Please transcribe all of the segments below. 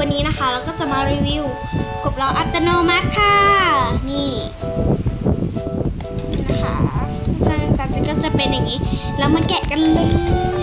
วันนี้นะคะ เราก็จะมารีวิวกบเราอัตโนมัติค่ะ นี่นะคะหน้าตาจะก็จะเป็นอย่างนี้ แล้วมาแกะกันเลย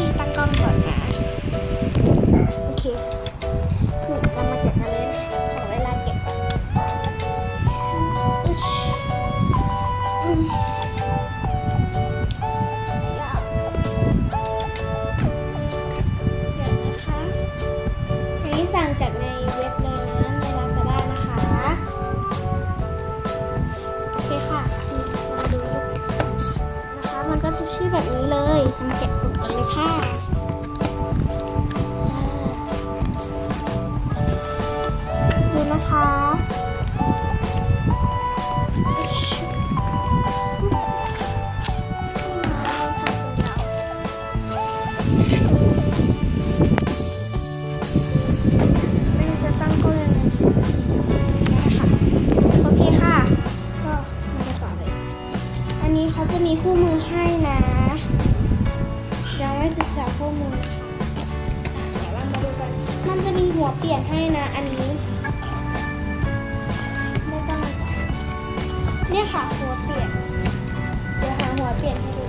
ชื่อแบบนี้เลยทำแกะกลุ่มกันเลยค่ะดูนะคะ ศึกษาคู่มืออะเดี๋ยวเรามาดูกันมันจะมีหัวเปลี่ยนให้นะ อันนี้ไม่ต้องเนี่ยค่ะหัวเปลี่ยน เดี๋ยวหาหัวเปลี่ยนให้ดู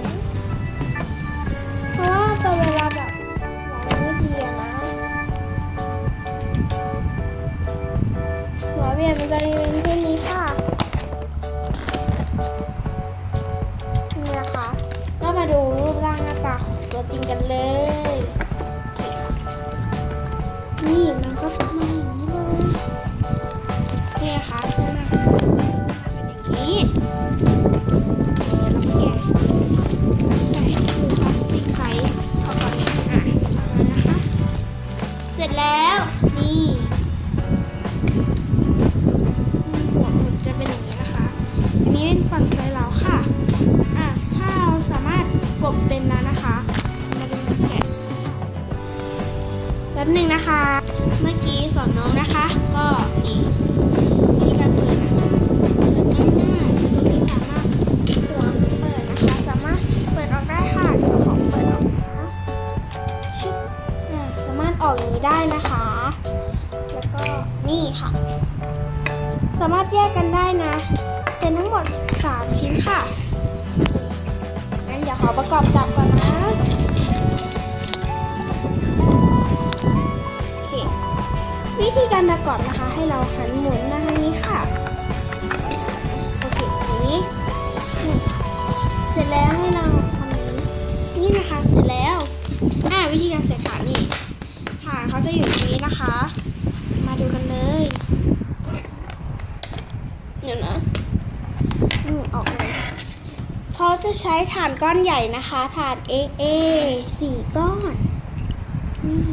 จริงกันเลย นี่มันก็จะมาอย่างนี้เลยนี่นะคะข้างหน้าจะมาเป็นอย่างนี้เดี๋ยวเราแกะแกะดูพลาสติกใสเขาก่อนนะอะเอามานะคะเสร็จแล้ว นี่หัวหมันจะเป็นอย่างนี้นะคะ อันนี้เป็นฝั่งซ้ายเราค่ะ อะ ถ้าเราสามารถกบเต็มแล้ว หนึ่งนะคะ เมื่อกี้สอนน้องนะคะ ก็นี่วิธีการเปิดนะคะเปิดง่ายๆตรงนี้สามารถหัวเปิดนะคะ สามารถเปิดออกได้ค่ะเดี๋ยวขอเปิดออกนะชุบอะสามารถออกอย่างนี้ได้นะคะ แล้วก็นี่ค่ะ สามารถแยกกันได้นะ เป็นทั้งหมด 3 ชิ้นค่ะงั้นเดี๋ยวขอประกอบจับก่อนนะ วิธีการประกอบนะคะ ให้เราหันหมุนมาทางนี้ค่ะโอเคอย่างนี้ เสร็จแล้วให้เราทำอย่างนี้นี่นะคะเสร็จแล้วอ่าวิธีการใส่ฐานนี่ฐานเขาจะอยู่ตรงนี้นะคะ มาดูกันเลยเดี๋ยวนะอืมออกเลยเขาจะใช้ฐานก้อนใหญ่นะคะฐาน AA สี่ก้อนอืม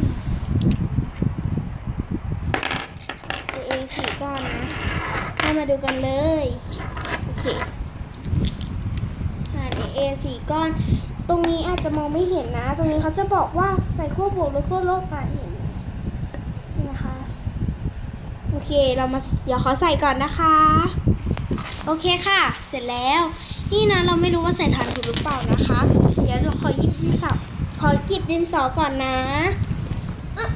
AA สี่ก้อนนะให้ มาดูกันเลย โอเคฐาน AA สี่ก้อน ตรงนี้อาจจะมองไม่เห็นนะ ตรงนี้เขาจะบอกว่าใส่ขั้วบวกหรือขั้วลบอะเห็นไหมนี่นะคะ โอเค เรามา เดี๋ยวขอใส่ก่อนนะคะ โอเคค่ะ เสร็จแล้ว นี่นะเราไม่รู้ว่าใส่ฐานถูกหรือเปล่านะคะ เดี๋ยวเราขอหยิบดินสอขอหยิบดินสอก่อนนะอึ๊ะ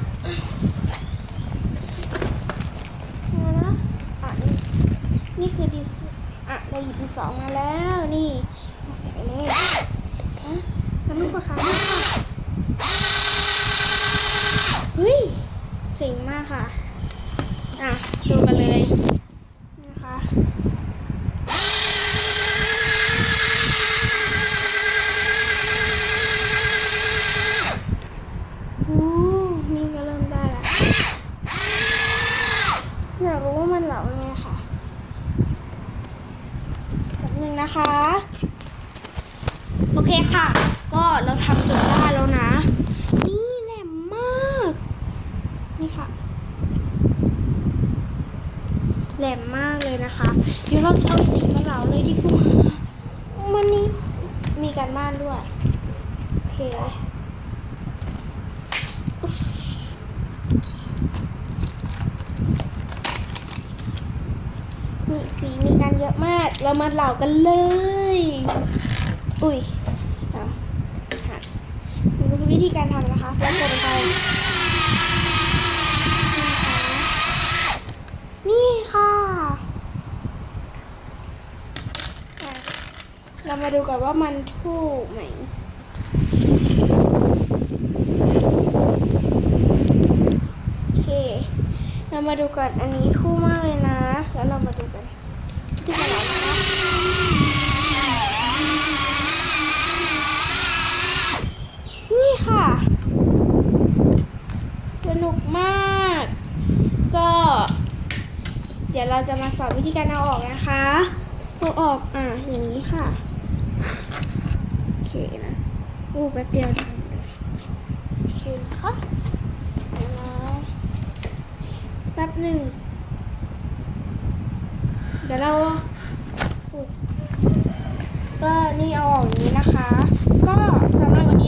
มานะอะนี่ นี่คือดิสอะเราหยิบดินสอมาแล้วนี่เอาใส่เลยฮะมันลูกกระถางด้วยค่ะเฮ้ยเจ๋งมากค่ะ อะดูกันเลยนะคะอู้นี่ก็เริ่มได้แล้วอยากรู้ว่ามันเหลาไงค่ะแบบห นะคะ โอเคค่ะ ก็เราทำจนได้แล้วนะ นี่แหลมมาก นี่ค่ะ แหลมมากเลยนะคะ เดี๋ยวเราจะเอาสีมาเหลาเลยดีกว่ามันนี่มีการบ้านด้วย โอเคนี่สีมีกัน เยอะมาก เรามาเหล่ากันเลย อุ้ยวิธีการทำนะคะแล้วคนไปนี่ค่ะเรามาดูก่อนว่ามันถูกไหมโอเค เรามาดูก่อนอันนี้ถูกมากเลยนะ แล้วเรามาดูกัน ที่จะเรานะคะนี่ค่ะ สนุกมาก ก็ เดี๋ยวเราจะมาสอนวิธีการเอาออกนะคะเอาออกอะอย่างนี้ค่ะ โอเคนะอู้แป๊บเดียวทำเลยโอเคนะคะเดี๋ยวนะแป๊บหนึ่ง ดี๋ยวเราก็นี่เอาออกนี้นะคะ ก็สำหรับวัน